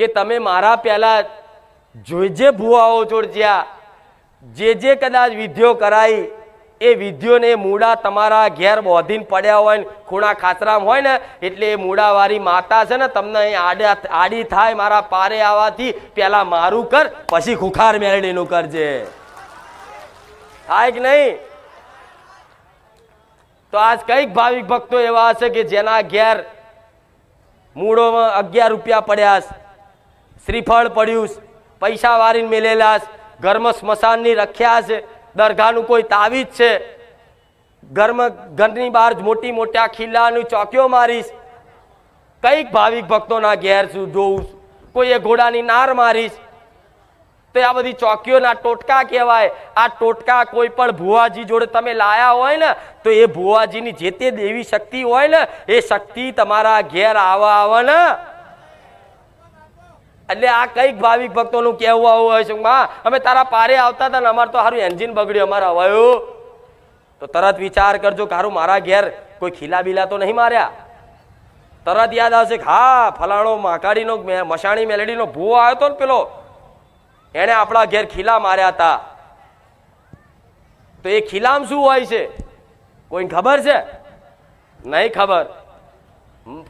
કે તમે મારા પહેલા જે જે ભુવાઓ જોડજ્યા, જે જે કદાચ વિધિઓ કરાઈ, એ વિધિઓને મૂળા તમારા ઘેર બોધીને પડ્યા હોય ને, ખૂણા ખાતરામ હોય ને, એટલે એ મૂળાવાળી માતા છે ને, તમને અહીં આડા આડી થાય મારા પારે આવવાથી પહેલાં મારું કર, પછી ખુખાર મેળડીનું કરજે થાય કે નહીં તો આજ કંઈક ભાવિક ભક્તો એવા હશે કે જેના ઘેર મૂળોમાં અગિયાર રૂપિયા પડ્યા છે. શ્રીફળ પડ્યું પૈસા વારીને મેલેલા ઘરમાં સ્મશાનની રખ્યા છે. દરગાહનું કોઈ તાવીજ છે. ઘરમાં ઘરની બહાર મોટી મોટા ખીલ્લાની ચોકીઓ મારીશ કંઈક ભાવિક ભક્તોના ઘેર જોઉં. કોઈએ ઘોડાની નાર મારીશ તો આ બધી ચોકીઓના ટોટકા કહેવાય. આ ટોટકા કોઈ પણ ભુવાજી જોડે તમે લાયા હોય ને, તો એ ભુવાજીની જે તે દેવી શક્તિ હોય ને, એ શક્તિ તમારા ઘેર આવા આવે ને એટલે આ કંઈક ભાવિક ભક્તોનું કહેવું આવું હોય છે. માં, અમે તારા પારે આવતા હતા ને અમારે તો સારું એન્જિન બગડ્યું અમારે હવાયું તો તરત વિચાર કરજો કારું મારા ઘેર કોઈ ખીલા બીલા તો નહીં માર્યા. તરત યાદ આવશે કે હા, ફલાણો માકાડીનો મશાણી મેલેડીનો ભૂવો આવ્યો હતો ને પેલો. એણે આપણા ઘેર ખીલા માર્યા હતા. તો એ ખીલામ શું હોય છે? કોઈને ખબર છે? નહીં ખબર.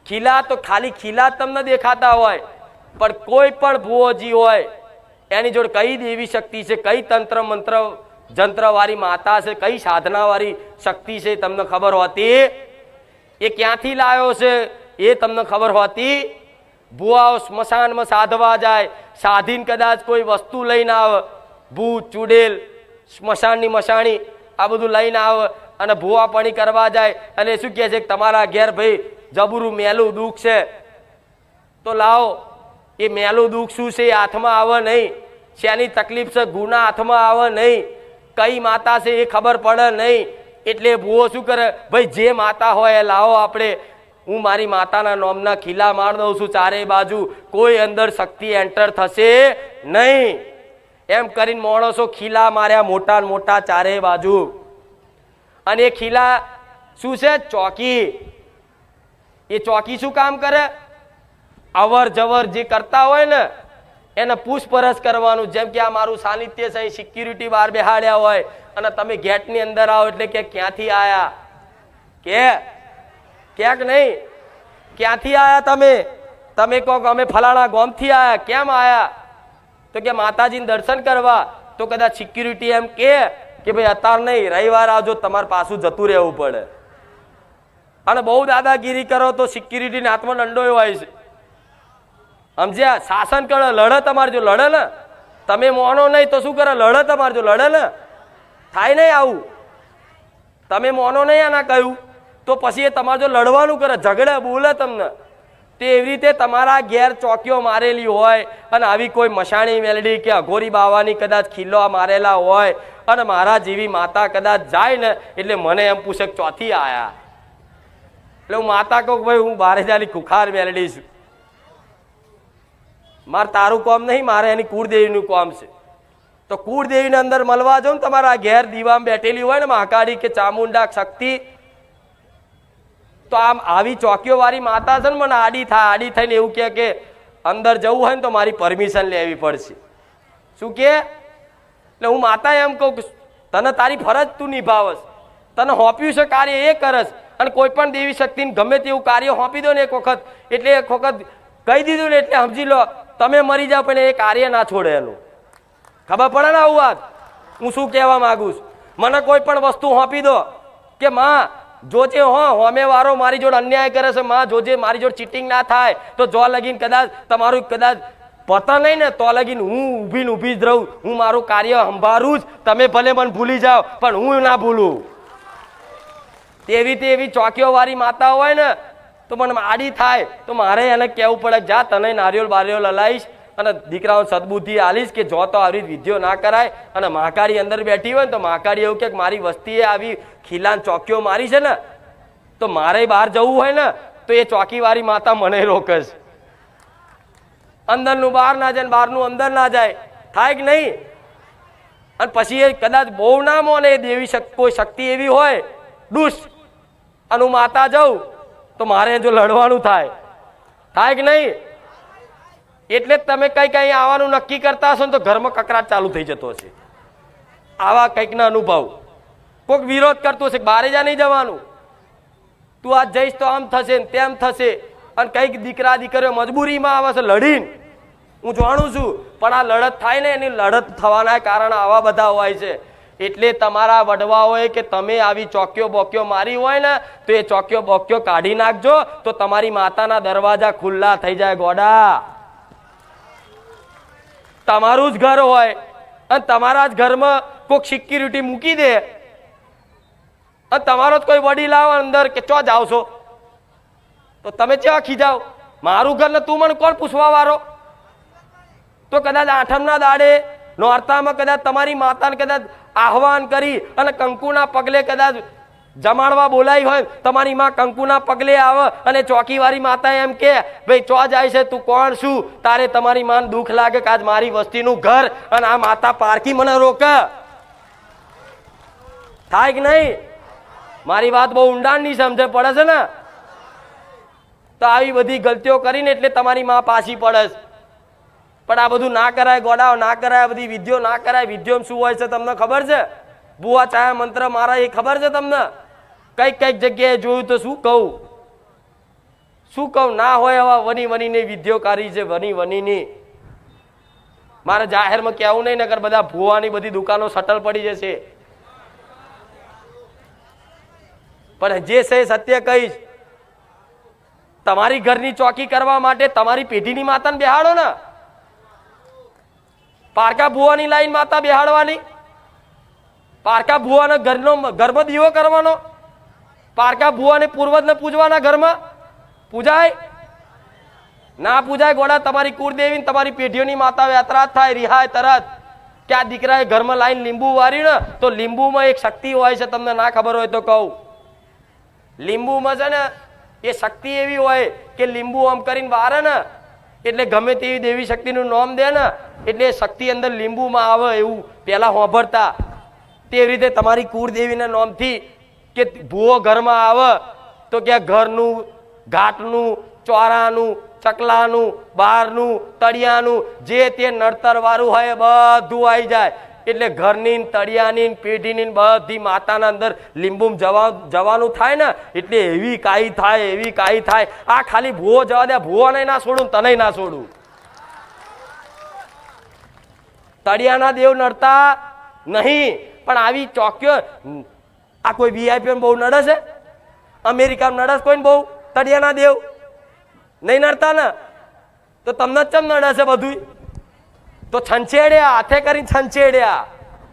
ખીલા તો ખાલી ખીલા તમને દેખાતા હોય. પણ કોઈ પણ ભુવોજી હોય, એની જોડે કઈ દેવી શક્તિ છે, કઈ તંત્ર મંત્ર, જંત્રવાળી માતા છે, કઈ સાધનાવાળી શક્તિ છે તમને ખબર હોતી? એ ક્યાંથી લાવ્યો છે એ તમને ખબર હોતી? ભુવાઓ સ્મશાનમાં સાધવા જાય, સાધીને કદાચ કોઈ વસ્તુ લઈને આવે ભૂત ચુડેલ, સ્મશાનની મશાણી, આ બધું લઈને આવે અને ભુવાપણી કરવા જાય અને શું કહે છે કે તમારા ઘેર ભાઈ જબરું મેલું દુઃખ છે. તો લાવો એ મેલું દુઃખ શું છે હાથમાં આવે નહીં. શેની તકલીફ છે? ગુના હાથમાં આવે નહીં. કઈ માતા છે એ ખબર પડે નહીં. એટલે ભૂવો શું કરે? ભાઈ, જે માતા હોય એ લાવો આપણે. હું મારી માતાના નોમના ખીલા માર દઉં છું ચારે બાજુ. કોઈ અંદર શક્તિ એન્ટર થશે નહીં. એમ કરીને માણસો ખીલા માર્યા મોટા મોટા ચારે બાજુ. અને એ ખીલા શું છે? ચોકી. એ ચોકી શું કામ કરે? અવર જવર જે કરતા હોય ને, એને પૂછપરછ કરવાનું. જેમ કે આ મારું સાનિધ્ય છે સિક્યુરિટી બહાર બેહાડ્યા હોય અને તમે ગેટની અંદર આવો એટલે કે ક્યાંથી આયા? કે? ક્યાંક નહીં. ક્યાંથી આયા તમે? તમે કહો કે અમે ફલાણા ગોમથી આયા. કેમ આયા? તો કે માતાજીને દર્શન કરવા. તો કદાચ સિક્યુરિટી એમ કે કે ભાઈ અત્યાર નહીં, રવિવાર આવજો, તમારે પાછું જતું રહેવું પડે. અને બહુ દાદાગીરી કરો તો સિક્યુરિટીને હાથમાં દંડો હોય છે સમજ્યા? શાસન કરે, લડે તમારે જો લડે ને? તમે મોનો નહીં તો શું કરે? લડે તમારે જો લડે ને? થાય નહીં આવું. તમે મોનો નહીં આના કહ્યું? તો પછી એ તમારે જો લડવાનું કરે, ઝઘડે, બોલે તમને. તે એવી રીતે તમારા ઘેર ચોકીઓ મારેલી હોય અને આવી કોઈ મશાણી મેલડી કે અઘોરી બાવાની કદાચ ખીલ્લો મારેલા હોય અને મારા જેવી માતા કદાચ જાય ને, એટલે મને એમ પૂછે ચોથી આયા? એટલે હું માતા કહું ભાઈ, હું બારે જાલી ખુખાર મેલડી છું. મારે તારું કોમ નહીં, મારે એની કુળદેવીનું કોમ છે. તો કુળદેવીને અંદર મળવા જાઉં ને તમારા ઘેર દીવામાં બેઠેલી હોય ને મહાકાળી કે ચામુંડા, શક્તિ, તો આમ આવી ચોકીઓ વાળી માતા છે ને મને આડી થાય આડી થઈને એવું કહે કે અંદર જવું હોય ને તો મારી પરમિશન લેવી પડશે. શું કે એટલે હું માતા એમ કહું કે તને તારી ફરજ તું નિભાવસ તને હોપ્યું છે કાર્ય એ કરસ અને કોઈ પણ દેવી શક્તિને ગમે તેવું કાર્ય હોપી દો ને એક વખત. એટલે એક વખત કહી દીધું ને એટલે સમજી લો તમે મરી જાઓ પણ એ કાર્ય ના છોડે એનું. ખબર પડે ને આવું વાત? હું શું કહેવા માંગુ છું? મને કોઈ પણ વસ્તુ હોંપી દો કે માં, જોજે હો, હોમે વારો મારી જોડે અન્યાય કરે છે, માં, જોજે મારી જોડે ચીટિંગ ના થાય, તો જો લગીન કદાચ તમારું કદાચ પતા નહીં ને, તો લગીન હું ઊભી ને ઊભી જ રહું. હું મારું કાર્ય સંભાળું જ. તમે ભલે મને ભૂલી જાઓ, પણ હું ના ભૂલું. તેવી તેવી ચોકીઓ વાળી માતા હોય ને તો મને આડી થાય. તો મારે એને કહેવું પડે, જા, તને નારિયોલ બારિયોલ હલાવીશ અને દીકરાઓ સદબુદ્ધિ આલીશ કે જો તો આવી વિધિઓ ના કરાય. અને મહાકાળી અંદર બેઠી હોય ને તો મહાકાળી એવું કે, મારી વસ્તીએ આવી ખીલાન ચોકીઓ મારી છે ને, તો મારે બહાર જવું હોય ને, તો એ ચોકીવાળી માતા મને રોકે છે અંદરનું બહાર ના જાય બહારનું અંદર ના જાય. થાય કે નહીં? અને પછી એ કદાચ બહુ ના મોને દેવી કોઈ શક્તિ એવી હોય, દુષ્ટ, અને હું માતા જાઉં તો મારે જો લડવાનું થાય. થાય કે નહીં? એટલે તમે કઈ કઈ આવવાનું નક્કી કરતા હશો ને તો ઘરમાં કકરાટ ચાલુ થઈ જતો હશે. આવા કંઈકના અનુભવ. કોઈક વિરોધ કરતો હશે બારે જા નહીં જવાનું. તું આજ જઈશ તો આમ થશે ને તેમ થશે. અને કંઈક દીકરા દીકરીઓ મજબૂરીમાં આવે છે લડીને. હું જાણું છું, પણ આ લડત થાય ને એની લડત થવાના કારણ આવા બધા હોય છે. એટલે તમારા વડવાઓએ કે તમે આવી ચોકીઓ બોકીઓ મારી હોય ને, તો એ ચોકીઓ બોકીઓ કાઢી નાખજો, તો તમારી માતાના દરવાજા ખુલ્લા થઈ જાય ગોડા. તમારું જ ઘર હોય અને તમારા જ ઘરમાં કોઈક સિક્યુરિટી મૂકી દે. અને તમારો જ કોઈ વડીલ આવે અંદર કે ચો જાવ છો તો તમે ચેવા ખીજાવ? મારું ઘર ને તું મને કોણ પૂછવા વાળો? તો કદાચ આઠમના દાડે નોરતામાં કદાચ તમારી માતાને કદાચ આહવાન કરી અને કંકુના પગલે કદાચ જમાડવા બોલાઈ હોય, તમારી માં કંકુના પગલે આવે અને ચોકીવાળી માતા એમ કે, ભાઈ, ચો જાય છે? તું કોણ શું તારે તમારી માન દુઃખ લાગે કે આજ મારી વસ્તીનું ઘર અને આ માતા પારકી મને રોક. થાય કે નહીં? મારી વાત બહુ ઊંડાણની સમજે, પડે છે ને? તો આવી બધી ગલતીઓ કરીને એટલે તમારી માં પાછી પડે છે. પણ આ બધું ના કરાય, ગોડાઓ ના કરાય બધી વિધિઓ ના કરાય, વિધિઓમાં શું હોય છે તમને ખબર છે? બુઆ ચાયા મંત્ર, મારા એ ખબર છે તમને? કંઈક કંઈક જગ્યાએ જોયું તો શું કહું? શું કહું? ના હોય એવા વની વનીની વિધિઓ કરી છે, વની વનીની. મારે જાહેરમાં કહેવું નહીં નગર બધા ભુવાની બધી દુકાનો સટલ પડી જશે. પણ જે છે સત્ય કહીશ. તમારી ઘરની ચોકી કરવા માટે તમારી પેઢીની માતાને બેહાડો ને. પારકા ભુવાની લાઈન માતા બેહાડવાની. પારકા ભુવાના ઘરનો ગર્ભ દીવો કરવાનો. પારકા ભુવાને પૂર્વજને પૂજવાના ઘરમાં. પૂજાય? ના પૂજાય ગોડા, તમારી કુળદેવી તમારી પેઢીઓની માતા યાત્રા થાય, રિહાય, તરત. કે આ દીકરાએ ઘરમાં લાઈન લીંબુ વારી ને, તો લીંબુમાં એક શક્તિ હોય છે, તમને ના ખબર હોય તો કહું. લીંબુમાં છે ને, એ શક્તિ એવી હોય કે લીંબુ આમ કરીને વારે ને એટલે ગમે તેવી દેવી શક્તિનું નામ દે ને, એટલે શક્તિ અંદર લીંબુમાં આવે એવું પહેલાં હોંભરતા તે રીતે તમારી કુળદેવીના નામથી કે ભૂવો ઘરમાં આવે, તો કે ઘરનું, ઘાટનું, ચોરાનું, ચકલાનું બહારનું તળિયાનું, જે તે નડતરવાળું હોય બધું આવી જાય. એટલે ઘરની તળિયાની પેઢીની બધી માતાના અંદર લીંબુમ જવા જવાનું થાય ને, એટલે એવી કાઈ થાય, એવી કાઈ થાય. આ ખાલી ભૂવો જવા દે, ભૂવાને ના છોડું તને ના છોડું. તળિયાના દેવ નડતા નહીં, પણ આવી ચોક્યો આ કોઈ વીઆઈપી બહુ નડે છે? અમેરિકામાં નડે કોઈને બહુ? તળિયાના દેવ? નહીં નડતા ને? તો તમને ચમ નડે છે બધું તો છંછેડ્યા, હાથે કરીને છંછેડ્યા.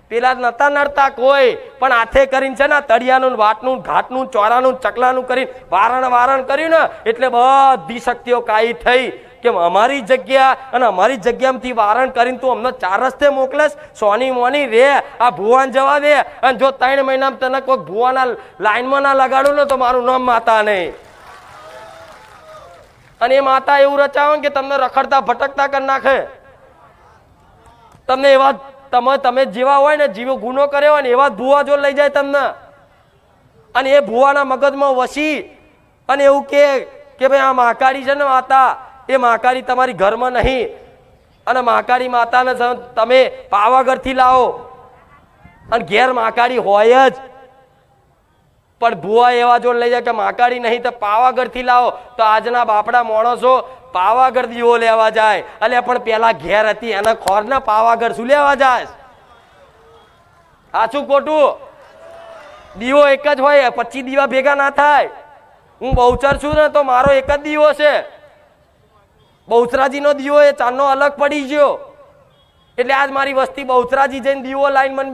પેલા નતા નડતા કોઈ, પણ હાથે કરીને છે ને તળિયાનું, વાટનું, ઘાટનું, ચોરાનું, ચકલાનું કરીને વારણ વારણ કર્યું ને, એટલે બધી શક્તિઓ કાઈ થઈ કે અમારી જગ્યા અને અમારી જગ્યામાંથી વારણ કરીને તું અમને ચાર રસ્તે મોકલેશ સોની મોની રે, આ ભુવાન જવા દે. અને જો ત્રણ મહિનામાં તને કોઈ ભુવાના લાઈનમાં ના લગાડું ને, તો મારું નામ માતા નહીં. અને એ માતા એવું રચાવે કે તમને રખડતા ભટકતા કરી નાખે. તમને એવા તમે તમે જેવા હોય ને, જીવો ગુનો કર્યો હોય ને, એવા ભૂવા જો લઈ જાય તમને. અને એ ભુવાના મગજમાં વસી અને એવું કે કે ભાઈ આ મહાકાળી છે ને માતા, એ મહાકાળી તમારી ઘરમાં નહીં. અને મહાકાળી માતાને તમે પાવાગઢથી લાવો. અને ઘેર મહાકાળી હોય જ. પણ ભુવા એવા જો લઈ જાય કે મહાકાળી નહીં, તો પાવાગઢથી લાવો. તો આજના બાપડા માણસો પાવાગઢ દીવો લેવા જાય. અલ્યા પણ પેલા ઘેર હતી, એના ખોરના પાવાગઢ શું લેવા જાય સાચું ખોટું? દીવો એક જ હોય પચીસ દીવા ભેગા ના થાય. હું બહુચર છું ને તો મારો એક જ દીવો છે. બહુચરાજીનો દીવો એ ચાંદનો અલગ પડી ગયો. એટલે આજ મારી વસ્તી બહુચરાજી જઈને દીવો લાઈન મને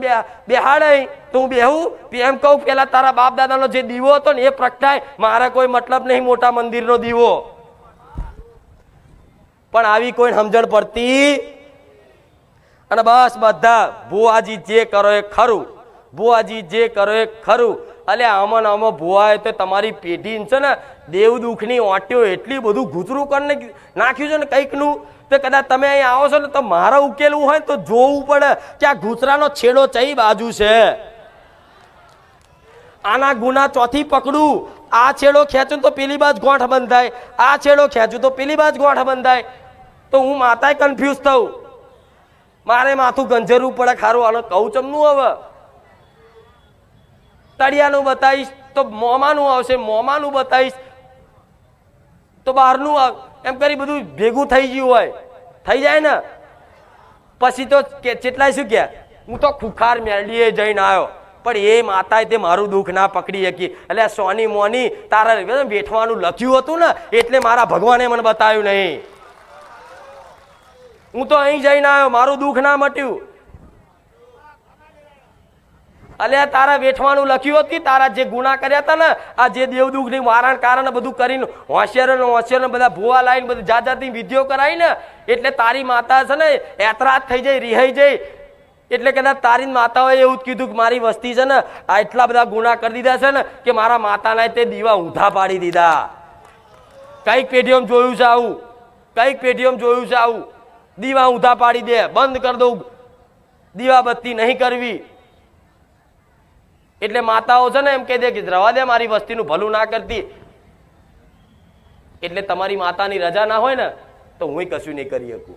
બેહાડે તો હું બેહું? એમ કહું, પેલા તારા બાપ દાદાનો જે દીવો હતો ને એ પ્રગટાય. મારા કોઈ મતલબ નહીં મોટા મંદિરનો દીવો. પણ આવી કોઈ સમજણ પડતી અને બસ બધા, ભુવાજી જે કરો એ ખરું, ભુવાજી જે કરો એ ખરું. અલે આમાં આમાં ભુવાએ તો તમારી પેઢી છે ને દેવ દુઃખની ઓટ્યો એટલી બધું ગુજરું કરીને નાખ્યું છે ને કંઈકનું, તો કદાચ તમે અહીં આવો છો ને તો મારે ઉકેલવું હોય તો જોવું પડે કે આ ઘૂસરાનો છેડો ચઈ બાજુ છે. આના ગુના ચોથી પકડું. આ છેડો ખેંચું તો પેલી બાજ ગોઠ બંધાય. આ છેડો ખેંચું તો પેલી બાજ ગોઠ બંધાય. તો હું માતાએ કન્ફ્યુઝ થઉં. મારે માથું ગંજરવું પડે, ખારું આને કહું ચમનું હવે? તળિયાનું બતાવીશ તો મોમાનું આવશે, મોમાનું બતાવીશ તો બહારનું આવ- એમ કરી બધું ભેગું થઈ ગયું હોય. થઈ જાય ને? પછી તો કે કેટલાય શું કે? હું તો ખુખાર મેળીએ જઈને આવ્યો. પણ એ માતાએ તે મારું દુઃખ ના પકડી શકી એટલે સોની મોની તારા વેઠવાનું લખ્યું હતું ને, એટલે મારા ભગવાને મને બતાવ્યું નહીં. હું તો અહીં જઈને આવ્યો, મારું દુઃખ ના મટ્યું. અલ્યા તારા વેઠવાનું લખ્યું હતું તારા જે ગુના કર્યા હતા ને, આ જે દેવદુખની મારણ કારણ બધું કરીને હોશિયાર ને હોશિયાર બધા ભૂવા લાવીને બધી જાત જાતની વિધિઓ કરાવી ને, એટલે તારી માતા છે ને એતરાત થઈ જાય રિહાઈ જાય એટલે કદાચ તારી માતાઓએ એવું જ કીધું કે મારી વસ્તી છે ને, આ એટલા બધા ગુના કરી દીધા છે ને, કે મારા માતાના તે દીવા ઊંધા પાડી દીધા. કંઈક પેઢીઓમાં જોયું છે આવું? કંઈક પેઢીઓમાં જોયું છે આવું? દીવા ઊંધા પાડી દે, બંધ કરી દઉં. દીવા બત્તી નહીં કરવી. એટલે માતાઓ છે ને એમ કહી દે કે રવા દે, મારી વસ્તીનું ભલું ના કરતી. એટલે તમારી માતાની રજા ના હોય ને, તો હું કશું નહીં કરી શકું.